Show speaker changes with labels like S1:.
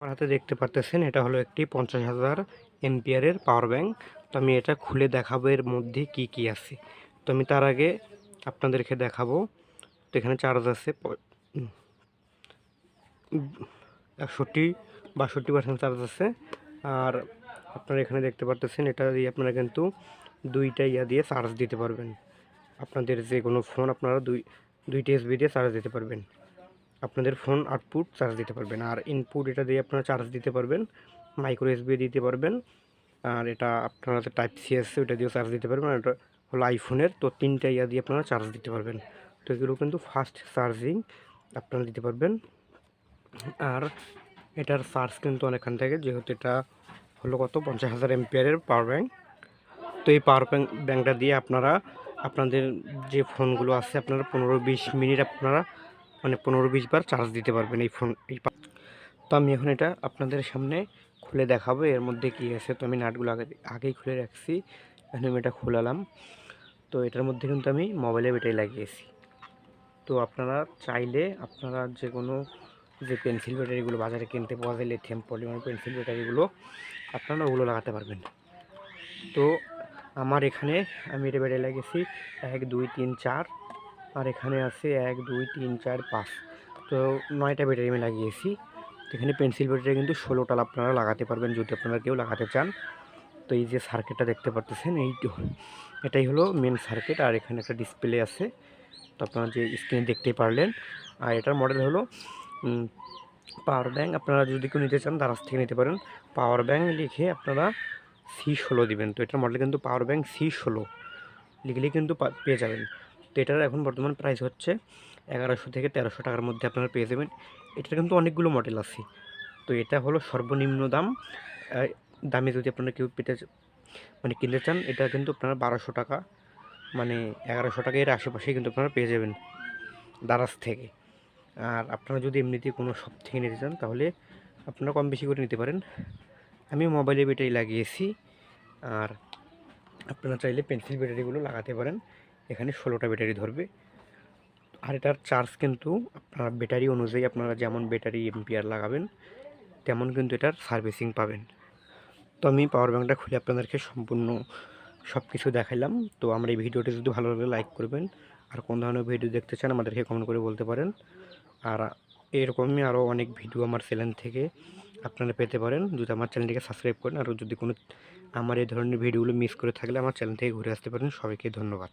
S1: আমার হাতে দেখতে পারতেছেন, এটা হলো একটি পঞ্চাশ হাজার এমপিয়ারের পাওয়ার ব্যাংক তো আমি এটা খুলে দেখাবো এর মধ্যে কি কি আছে। তো আমি তার আগে আপনাদেরকে দেখাবো। তো এখানে চার্জ আছে একষট্টি, বাষট্টি পার্সেন্ট চার্জ আছে। আর আপনারা এখানে দেখতে পারতেছেন, এটা দিয়ে আপনারা কিন্তু দুইটা ইয়া দিয়ে চার্জ দিতে পারবেন। আপনাদের যে কোনো ফোন আপনারা দুই, দুইটা এসবি দিয়ে চার্জ দিতে পারবেন। আপনাদের ফোন আউটপুট চার্জ দিতে পারবেন। আর ইনপুট এটা দিয়ে আপনারা চার্জ দিতে পারবেন মাইক্রো এসবি দিতে পারবেন। আর এটা আপনারা টাইপ সি আছে ওটা দিয়েও চার্জ দিতে পারবেন। এটা হলো আইফোনের তো তিনটা ইয়া দিয়ে আপনারা চার্জ দিতে পারবেন। তো এগুলো কিন্তু ফাস্ট চার্জিং আপনারা দিতে পারবেন। আর এটার চার্জ কিন্তু অনেকখান থেকে, যেহেতু এটা হলো কত? পঞ্চাশ হাজার এমপিয়ারের পাওয়ার ব্যাঙ্ক তো এই পাওয়ার ব্যাঙ্ক ব্যাঙ্কটা দিয়ে আপনারা, আপনাদের যে ফোনগুলো আছে, আপনারা পনেরো বিশ মিনিট আপনারা মানে পনেরো বিশ বার চার্জ দিতে পারবেন এই ফোন এই তো আমি এখন এটা আপনাদের সামনে খুলে দেখাবো। এর মধ্যে কী আছে? তো আমি নাটগুলো আগে, আগেই খুলে রাখছি। এখন আমি এটা খোলালাম। তো এটার মধ্যে কিন্তু আমি মোবাইলে ব্যাটারি লাগিয়েছি। তো আপনারা চাইলে আপনারা যে কোনো, যে পেন্সিল ব্যাটারিগুলো বাজারে কিনতে পাওয়া যায় লিথিয়াম পলিমার পেন্সিল ব্যাটারিগুলো আপনারা ওগুলো লাগাতে পারবেন। তো আমার এখানে আমি এটা ব্যাটারি লাগিয়েছি। এক, দুই, তিন, চার। আর এখানে আছে এক, দুই, তিন, চার, পাঁচ। তো নয়টা ব্যাটারি আমি লাগিয়েছি। এখানে পেন্সিল ব্যাটারি কিন্তু ষোলোটা আপনারা লাগাতে পারবেন যদি আপনারা কেউ লাগাতে চান। তো এই যে সার্কিটটা দেখতে পারতেছেন, এই এটাই হলো মেন সার্কিট আর এখানে একটা ডিসপ্লে আছে। তো আপনারা যে স্ক্রিনে দেখতেই পারলেন। আর এটার মডেল হলো পাওয়ার ব্যাঙ্ক আপনারা যদি কেউ নিতে চান, দারাজ থেকে নিতে পারেন। পাওয়ার ব্যাঙ্ক লিখে আপনারা সি ষোলো দেবেন। তো এটার মডেল কিন্তু পাওয়ার ব্যাঙ্ক সি ষোলো। লিখলেই কিন্তু পেয়ে যাবেন। তো এটার এখন বর্তমান প্রাইস হচ্ছে এগারোশো থেকে তেরোশো টাকার মধ্যে আপনারা পেয়ে যাবেন। এটার কিন্তু অনেকগুলো মডেল আছে। তো এটা হলো সর্বনিম্ন দাম। দামে যদি আপনারা কেউ পেতে মানে কিনতে চান, এটা কিন্তু আপনারা বারোশো টাকা মানে এগারোশো টাকা এর আশেপাশেই কিন্তু আপনারা পেয়ে যাবেন দারাজ থেকে। আর আপনারা যদি এমনিতে কোনো শপ থেকে নিতে চান, তাহলে আপনারা কম বেশি করে নিতে পারেন। আমি মোবাইলে ব্যাটারি লাগিয়েছি। আর আপনারা চাইলে পেন্সিল ব্যাটারিগুলো লাগাতে পারেন। এখানে ষোলোটা ব্যাটারি ধরবে। আর এটার চার্জ কিন্তু আপনার ব্যাটারি অনুযায়ী আপনারা যেমন ব্যাটারি এমপিআর লাগাবেন, তেমন কিন্তু এটার সার্ভিসিং পাবেন। তো আমি পাওয়ার ব্যাঙ্কটা খুলে আপনাদেরকে সম্পূর্ণ সব কিছু দেখাইলাম। তো আমার এই ভিডিওটি যদি ভালো লাগলে লাইক করবেন। আর কোন ধরনের ভিডিও দেখতে চান আমাদেরকে কমেন্ট করে বলতে পারেন। আর এরকমই আরও অনেক ভিডিও আমার চ্যানেল থেকে আপনারা পেতে পারেন। যদি আমার চ্যানেলটিকে সাবস্ক্রাইব করেন। আর যদি কোনো আমার এই ধরনের ভিডিওগুলো মিস করে থাকলে আমার চ্যানেল থেকে ঘুরে আসতে পারেন। সবাইকে ধন্যবাদ।